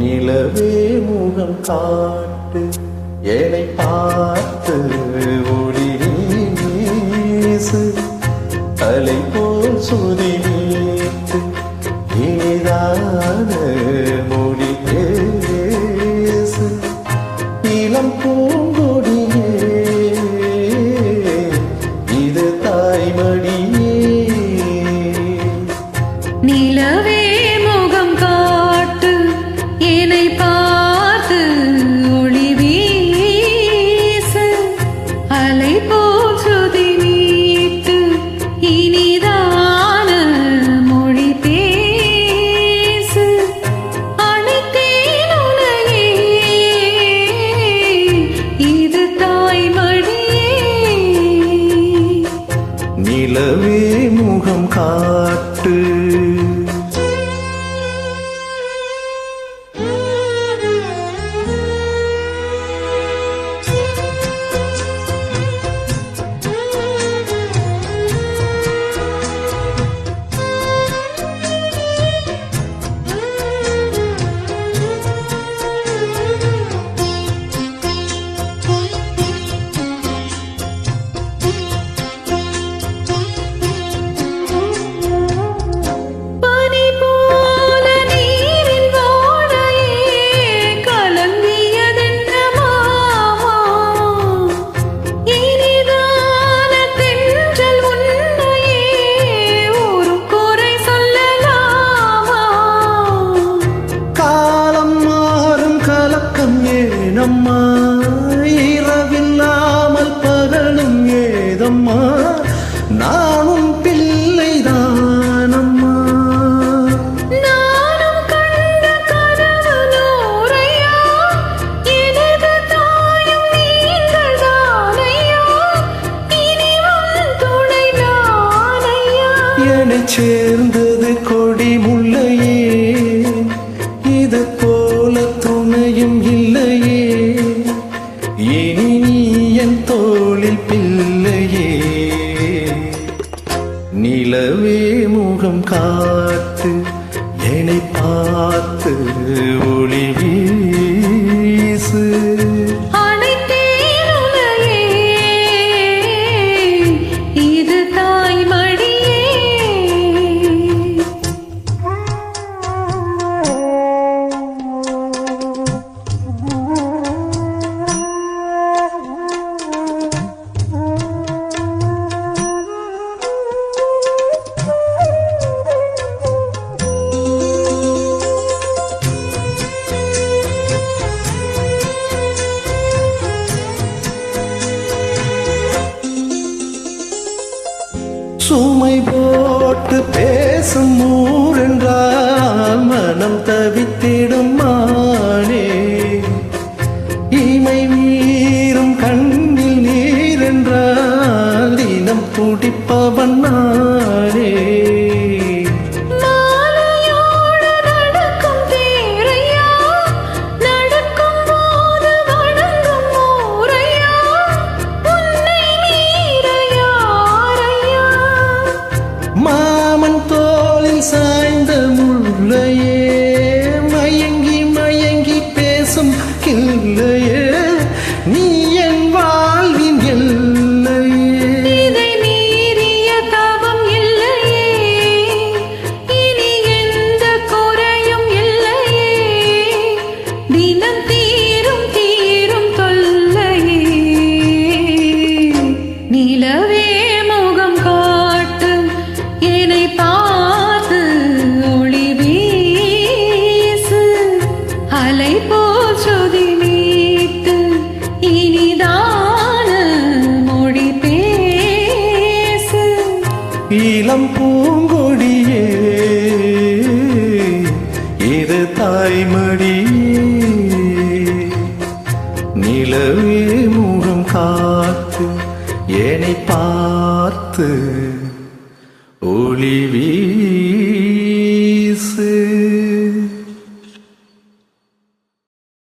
நிலவே முகம் காட்டு என்னை பார்த்து ஒளி அலை போல் சுதி நீளம் பூங்கும் 可 சேர்ந்தது கொடி முல்லையே. இது போல துணையும் இல்லையே. இனி நீ என் தோளில் பிள்ளையே. நிலவே முகம் காத்து என்னை பார்த்து ஒளி வீசு. பார்த்து பேசும் ஊரென்றால் மனம் தவித்திடும் மானே. இமை வீரும் கண்ணில் நீர் என்றால் இனம் துடிப்பவன் நானே. இளம் பூங்கொடியே. இது தாய்மடியே நிலவே முகம் காத்து என்னை பார்த்து ஒளி வீ